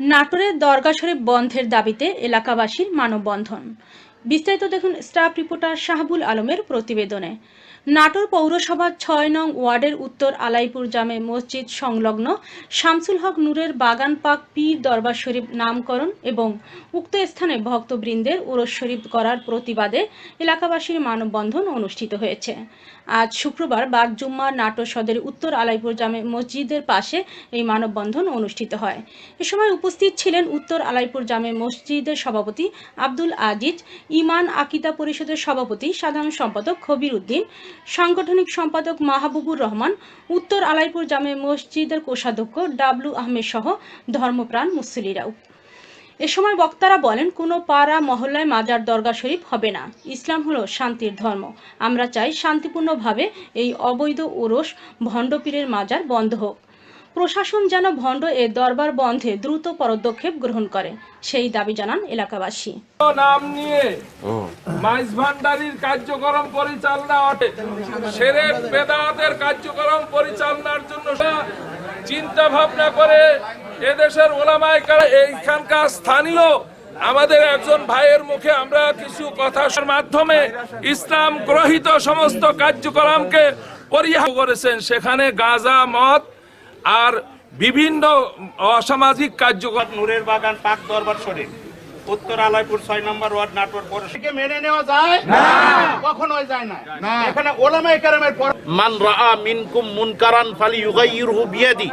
নাটোরের দরগা শরীফ বন্ধের দাবিতে এলাকাবাসীর মানববন্ধন। বিস্তারিত দেখুন স্টাফ রিপোর্টার শাহাবুল আলমের প্রতিবেদনে। নাটোর পৌরসভার ছয় নং ওয়ার্ডের উত্তর আলাইপুর জামে মসজিদ সংলগ্ন শামসুল হক নূরের বাগান পাক পীর দরবার শরীফ নামকরণ এবং উক্ত স্থানে ভক্তবৃন্দের ওরস শরীফ করার প্রতিবাদে এলাকাবাসীর মানববন্ধন অনুষ্ঠিত হয়েছে। আজ শুক্রবার বাগজুম্মা নাটোর সদরের উত্তর আলাইপুর জামে মসজিদের পাশে এই মানববন্ধন অনুষ্ঠিত হয়। এ সময় উপস্থিত ছিলেন উত্তর আলাইপুর জামে মসজিদের সভাপতি আব্দুল আজিজ ইমান আকিদা পরিষদের সভাপতি, সাধারণ সম্পাদক খবির উদ্দিন, সাংগঠনিক সম্পাদক মাহবুবুর রহমান, উত্তর আলাইপুর জামে মসজিদের কোষাধ্যক্ষ ডাবলু আহমেদ সহ ধর্মপ্রাণ মুসলিরাও এ সময় বক্তারা বলেন, কোনো পাড়া, মহল্লায় মাজার, দরগা শরীফ হবে না। ইসলাম হলো শান্তির ধর্ম। আমরা চাই শান্তিপূর্ণভাবে এই অবৈধ ওরস ভণ্ডপীরের মাজার বন্ধ হোক। প্রশাসন যেন ভণ্ড এ দরবার বন্ধে দ্রুত পদক্ষেপ গ্রহণ করে, সেই দাবি জানান এলাকাবাসী। নাম নিয়ে মাইজ ভান্ডারির কার্যক্রম পরিচালনা অটে। সেরেক বেদাতের কার্যক্রম পরিচালনার জন্য চিন্তা ভাবনা করে এদেশের ওলামায় কারা এইখানকার স্থানীয় আমাদের একজন ভাইয়ের মুখে আমরা কিছু কথার মাধ্যমে ইসলাম গ্রহিত সমস্ত কার্যক্রমকে পরিহার করেছেন। সেখানে গাজা, মদ আর বিভিন্ন অসামাজিক কার্যকর নূরের বাগান পাক দরবার শরীফ। উত্তর আলাইপুর ছয় নম্বর ওয়ার্ড নাটোর পৌরসভা থেকে মেনে নেওয়া যায়? না। কখনোই যায় না। এখানে ওলামাই কারামের মান রাআ মিনকুম মুনকারান ফালিয়ুগাইয়িরহু বিয়াদি।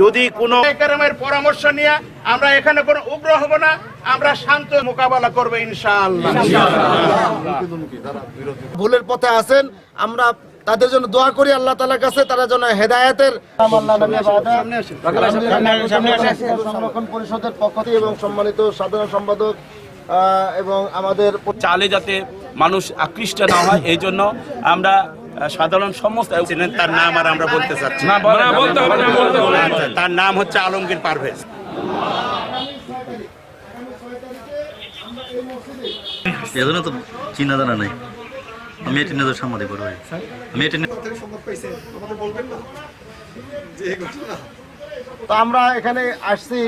যদি কোনো কারামের পরামর্শ নিয়ে আমরা এখানে কোনো উগ্র হব না আমরা শান্ত মোকাবেলা করব ইনশাআল্লাহ। ভুলের পথে আছেন আমরা তাদের জন্য দোয়া করি আল্লাহ তালার কাছে তারা যেন হেদায়তের সংরক্ষণ পরিষদের পক্ষ থেকে এবং সম্মানিত সাধারণ সম্পাদক এবং আমাদের চালে যাতে মানুষ আকৃষ্ট না হয় এই জন্য আমরা সাধারণ সমস্ত তার নাম আর আমরা বলতে চাচ্ছি তার নাম হচ্ছে আলমগীর পারভেজ। এজন্য তো চিন্তা ধারা নাই। আমি এটি নিজের আমি এটি তো আমরা এখানে আসছি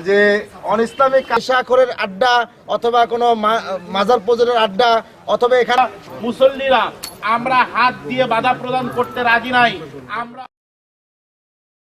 যে অনিসলামিক কাশাখরের আড্ডা অথবা কোনো মা- মাজার পজরের আড্ডা অথবা এখানে মুসল্লিরা আমরা হাত দিয়ে বাধা প্রদান করতে রাজি নাই। আমরা